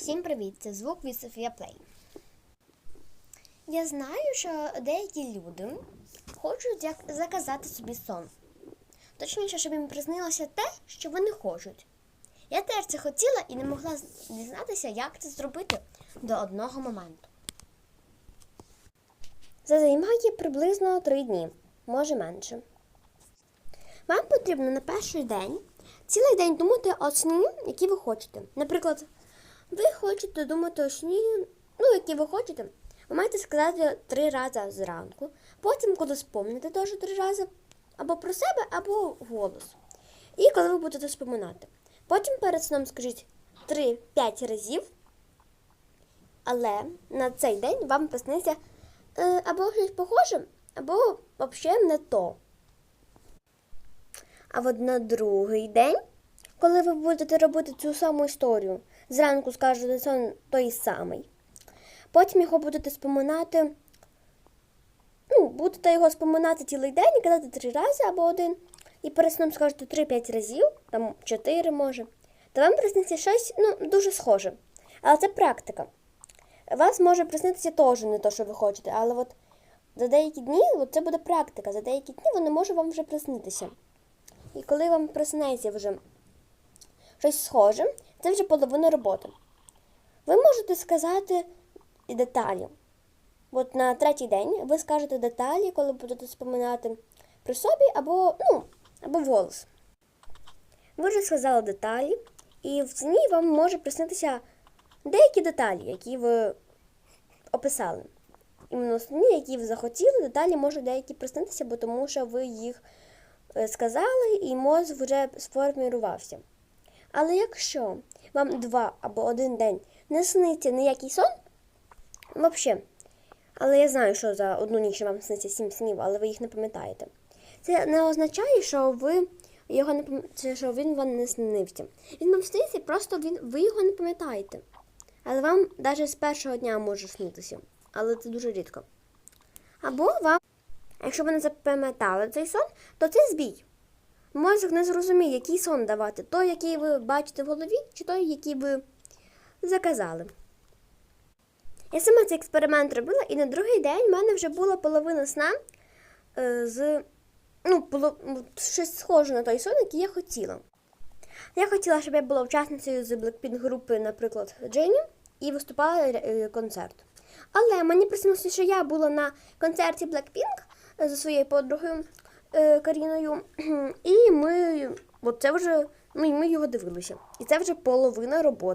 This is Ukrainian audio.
Всім привіт! Це звук від Софія Плей. Я знаю, що деякі люди хочуть заказати собі сон. Точніше, щоб їм приснилося те, що вони хочуть. Я теж це хотіла і не могла дізнатися, як це зробити до одного моменту. Це займає приблизно три дні, може менше. Вам потрібно на перший день цілий день думати о сні, які ви хочете. Наприклад, ви хочете думати о ну, які ви хочете. Ви маєте сказати три рази зранку, потім, коли спомните теж три рази, або про себе, або голос. І коли ви будете споминати. Потім перед сном скажіть 3-5 разів, але на цей день вам присниться е, або щось похоже, або взагалі не то. А от на другий день, коли ви будете робити цю саму історію, зранку скажете сон той самий. Потім його будете споминати. Ну, будете його споминати цілий день і казати три рази або один. І перед сном скажете 3-5 разів, там 4 може. То вам присниться щось ну, дуже схоже. Але це практика. Вас може приснитися теж не те, що ви хочете, але от за деякі дні от це буде практика. За деякі дні воно може вам вже приснитися. І коли вам приснеться вже щось схоже, це вже половина роботи. Ви можете сказати і деталі. От на третій день ви скажете деталі, коли будете споминати при собі або, ну, або голос. Ви вже сказали деталі, і в сні вам може приснитися деякі деталі, які ви описали. Іменно сні, які ви захотіли, деталі можуть деякі приснитися, бо тому що ви їх е, сказали, і мозок вже сформірувався. Але якщо вам два або один день не сниться ніякий сон, взагалі, але я знаю, що за одну ніч вам сниться сім снів, але ви їх не пам'ятаєте. Це не означає, що ви його не пам- це, що він вам не снився. Він вам сниться, просто він, ви його не пам'ятаєте. Але вам навіть з першого дня може снитися. Але це дуже рідко. Або вам, якщо ви не запам'ятали цей сон, то це збій. Мозок не зрозуміє, який сон давати, той, який ви бачите в голові, чи той, який ви заказали. Я сама цей експеримент робила, і на другий день в мене вже була половина сна е, з ну, ну, щось схоже на той сон, який я хотіла. Я хотіла, щоб я була учасницею з Blackpink групи, наприклад, Джейні, і виступала е, концерт. Але мені приснилося, що я була на концерті Blackpink е, зі своєю подругою е, Каріною, і ми, от це вже, ну, і ми його дивилися. І це вже половина роботи.